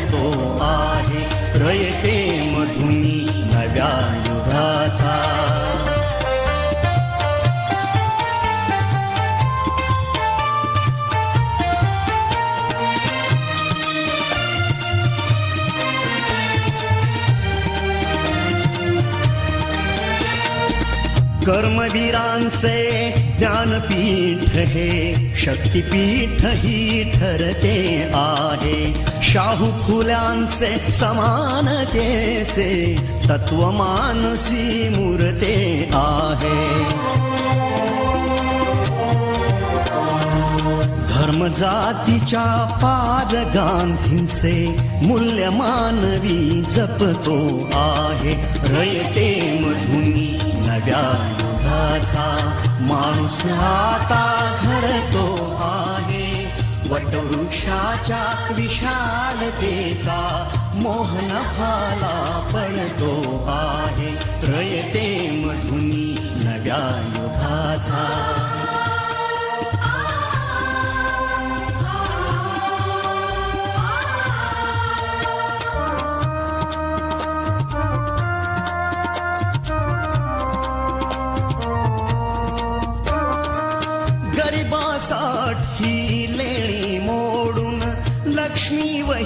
पडतो आहे रयते मधुनी नव्या युगाचा कर्मवीरांचे ज्ञानपीठ हे शक्तीपीठ ही ठरते आहे शाहू फुल्यांचे समानतेचे तत्वमानसी मूर्ते आहे. धर्म जातीच्या पाद गांधींचे मूल्य मानवी जपतो आहे. रयते मधुनी नव्या युगाचा माणूस आता घडतो वटवृक्षाच्या विशालतेचा मोहन भाला पडतो आहे प्रयते मधुनी नव्या युगाचा.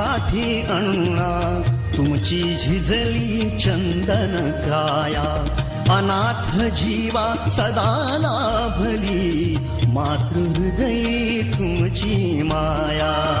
साठी अणुणा तुमची झिजली चंदन काया. अनाथ जीवा सदा लाभली मातृहृदयी तुमची माया.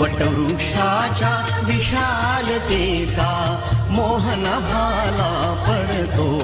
वटवृक्षाच्या विशालतेचा मोहन भाला पडतो.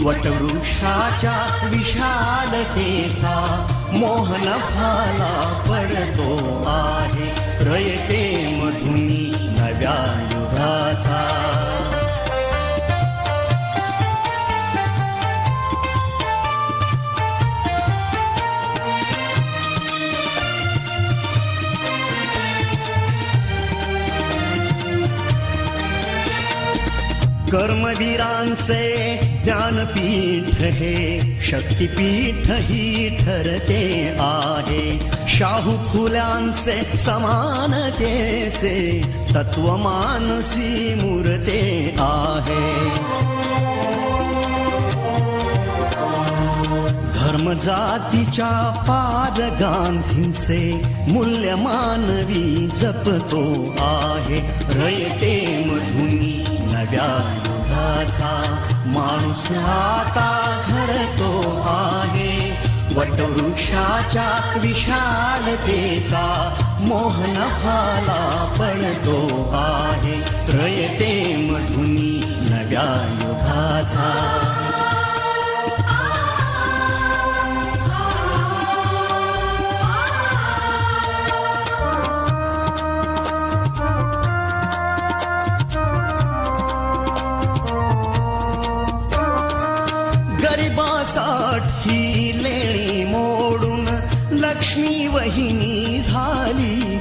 वटवृक्षाच्या विशालतेचा मोहन फाला पडतो आहे. रयते मधुनी नव्या युगाचा. कर्मवीरांचे ज्ञानपीठ हे शक्तीपीठ ही ठरते आहे. शाहू फुल्यांचे समानतेचे तत्वमानसी मूर्ते आहे. धर्म जातीच्या पार गांधींचे मूल्य मानवी जपतो आहे. रयते मधुनी नव्या युगाचा माणूस आता घडतो आहे. वटवृक्षाच्या विशालतेचा मोहन भाला पडतो आहे. रयते मधुनी नव्या युगाचा.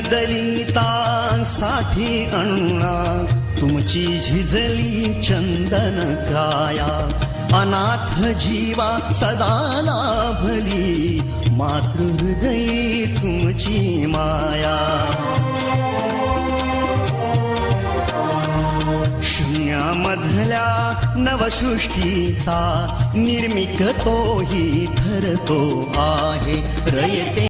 दलितांसाठी अण्णा तुमची झिजली चंदन काया अनाथ जीवा सदा लाभली मातृहृदयी तुमची माया. शून्यामधल्या नवसृष्टीचा निर्मिक तोही ठरतो आहे. रयते